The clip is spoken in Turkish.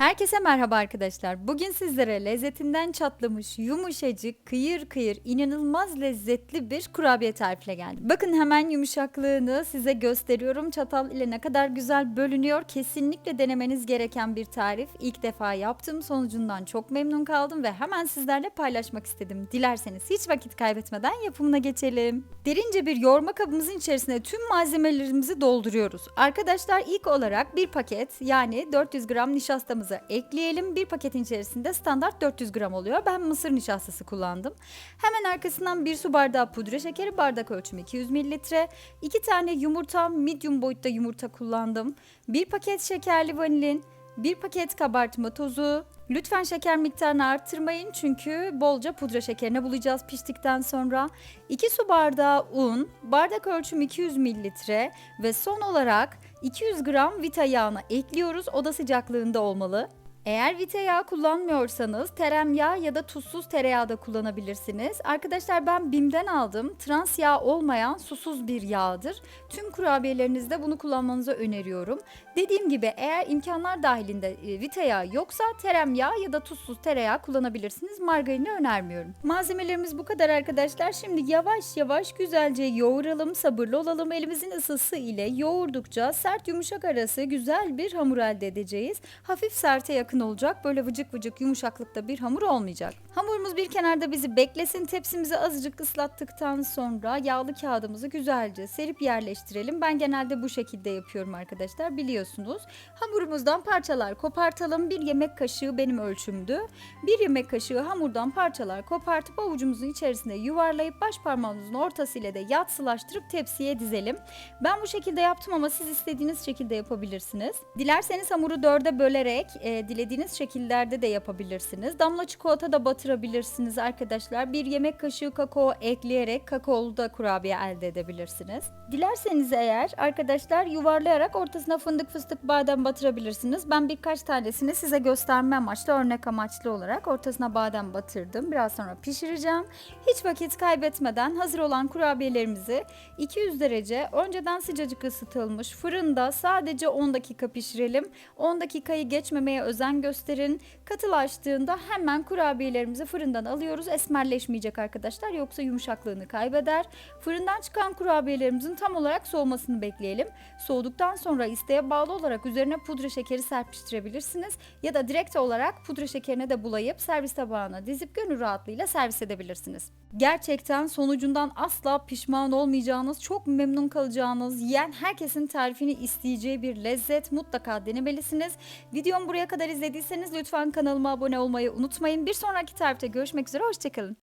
Herkese merhaba arkadaşlar. Bugün sizlere lezzetinden çatlamış, yumuşacık, kıyır kıyır, inanılmaz lezzetli bir kurabiye tarifiyle geldim. Bakın hemen yumuşaklığını size gösteriyorum. Çatal ile ne kadar güzel bölünüyor. Kesinlikle denemeniz gereken bir tarif. İlk defa yaptım. Sonucundan çok memnun kaldım ve hemen sizlerle paylaşmak istedim. Dilerseniz hiç vakit kaybetmeden yapımına geçelim. Derince bir yoğurma kabımızın içerisine tüm malzemelerimizi dolduruyoruz. Arkadaşlar ilk olarak bir paket yani 400 gram nişastamızı ekleyelim. Bir paketin içerisinde standart 400 gram oluyor. Ben mısır nişastası kullandım. Hemen arkasından bir su bardağı pudra şekeri, bardak ölçümü 200 mililitre. 2 tane yumurta, medium boyutta yumurta kullandım. Bir paket şekerli vanilin, bir paket kabartma tozu. Lütfen şeker miktarını arttırmayın çünkü bolca pudra şekerine bulacağız piştikten sonra. 2 su bardağı un, bardak ölçüm 200 mililitre ve son olarak 200 gram vita yağını ekliyoruz. Oda sıcaklığında olmalı. Eğer vita yağı kullanmıyorsanız tereyağı ya da tuzsuz tereyağı da kullanabilirsiniz. Arkadaşlar ben BİM'den aldım. Trans yağ olmayan susuz bir yağdır. Tüm kurabiyelerinizde bunu kullanmanızı öneriyorum. Dediğim gibi eğer imkanlar dahilinde e, vita yağı yoksa tereyağı ya da tuzsuz tereyağı kullanabilirsiniz. Margarini önermiyorum. Malzemelerimiz bu kadar arkadaşlar. Şimdi yavaş yavaş güzelce yoğuralım, sabırlı olalım. Elimizin ısısı ile yoğurdukça sert yumuşak arası güzel bir hamur elde edeceğiz. Hafif serte yakın olacak. Böyle vıcık vıcık yumuşaklıkta bir hamur olmayacak. Hamurumuz bir kenarda bizi beklesin. Tepsimizi azıcık ıslattıktan sonra yağlı kağıdımızı güzelce serip yerleştirelim. Ben genelde bu şekilde yapıyorum arkadaşlar biliyorsunuz. Hamurumuzdan parçalar kopartalım. Bir yemek kaşığı benim ölçümdü. Bir yemek kaşığı hamurdan parçalar kopartıp avucumuzun içerisine yuvarlayıp baş parmağımızın ortasıyla da yatsılaştırıp tepsiye dizelim. Ben bu şekilde yaptım ama siz istediğiniz şekilde yapabilirsiniz. Dilerseniz hamuru dörde bölerek e, dilediğiniz şekillerde de yapabilirsiniz. Damla çikolata da batırabilirsiniz arkadaşlar. Bir yemek kaşığı kakao ekleyerek kakaolu da kurabiye elde edebilirsiniz. Dilerseniz eğer arkadaşlar yuvarlayarak ortasına fındık fıstık badem batırabilirsiniz. Ben birkaç tanesini size gösterme amaçlı örnek amaçlı olarak ortasına badem batırdım. Biraz sonra pişireceğim. Hiç vakit kaybetmeden hazır olan kurabiyelerimizi 200 derece önceden sıcacık ısıtılmış fırında sadece 10 dakika pişirelim. 10 dakikayı geçmemeye özen gösterin. Katılaştığında hemen kurabiyelerimizi fırından alıyoruz. Esmerleşmeyecek arkadaşlar yoksa yumuşaklığını kaybeder. Fırından çıkan kurabiyelerimizin tam olarak soğumasını bekleyelim. Soğuduktan sonra isteğe bağlı olarak üzerine pudra şekeri serpiştirebilirsiniz. Ya da direkt olarak pudra şekerine de bulayıp servis tabağına dizip gönül rahatlığıyla servis edebilirsiniz. Gerçekten sonucundan asla pişman olmayacağınız, çok memnun kalacağınız, yiyen herkesin tarifini isteyeceği bir lezzet mutlaka denemelisiniz. Videomu buraya kadar izlediyseniz lütfen kanalıma abone olmayı unutmayın. Bir sonraki tarifte görüşmek üzere, hoşçakalın.